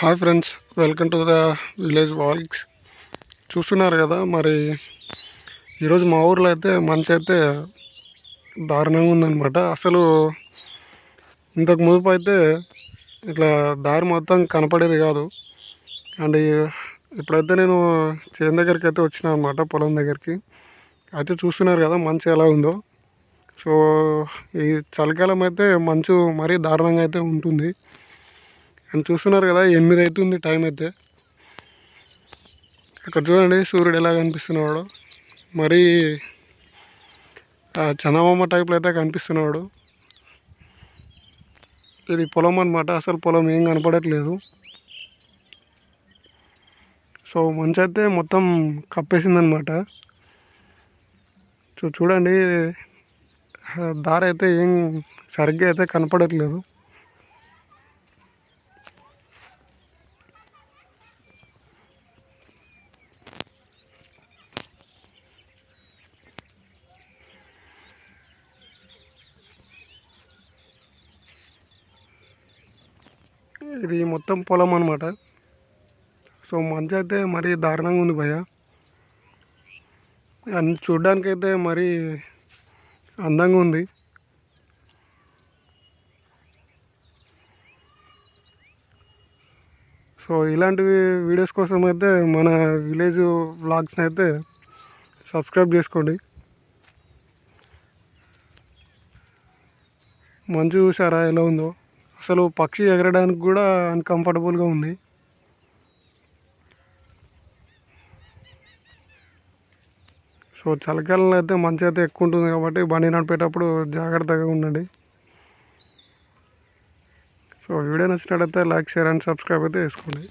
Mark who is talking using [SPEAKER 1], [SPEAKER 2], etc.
[SPEAKER 1] Hi friends welcome to the village walks. చూస్తున్నారు కదా మరి ఈరోజు మా ఊర్లో అయితే మంచి అయితే దారుణంగా ఉందన్నమాట. అసలు ఇంతకు మునుపు అయితే ఇట్లా దారి మొత్తం కనపడేది కాదు. అండ్ ఇప్పుడైతే నేను చేను దగ్గరికి అయితే వచ్చిన అనమాట పొలం దగ్గరికి. అయితే చూస్తున్నారు కదా మంచి ఎలా ఉందో. సో ఈ చలికాలం అయితే మంచు మరీ దారుణంగా అయితే ఉంటుంది. అండ్ చూస్తున్నారు కదా ఎనిమిది అవుతుంది టైం అయితే. అక్కడ చూడండి సూర్యుడు ఎలా కనిపిస్తున్నాడు. మరీ ఆ చందమామ టైప్లో అయితే కనిపిస్తున్నాడు. ఇది పొలం అనమాట అసలు పొలం ఏం కనపడట్లేదు. సో మంచి అయితే మొత్తం కప్పేసిందనమాట సో చూడండి దారి అయితే ఏం సరిగ్గా అయితే కనపడట్లేదు. ఇది మొత్తం పొలం అనమాట సో మంచి అయితే మరీ దారుణంగా ఉంది భయ్య. అన్ని చూడ్డానికైతే మరీ అందంగా ఉంది. సో ఇలాంటి వీడియోస్ కోసం అయితే మన విలేజ్ వ్లాగ్స్ని అయితే సబ్స్క్రైబ్ చేసుకోండి. మంచు చూసారా ఎలా ఉందో? అసలు పక్షి ఎగరడానికి కూడా అన్కంఫర్టబుల్గా ఉంది. సో చలికాలంలో అయితే మంచి అయితే ఎక్కువ ఉంటుంది కాబట్టి బండి నడిపేటప్పుడు జాగ్రత్తగా ఉండండి. సో వీడియో నచ్చినట్టయితే లైక్ షేర్ అండ్ సబ్స్క్రైబ్ అయితే వేసుకోండి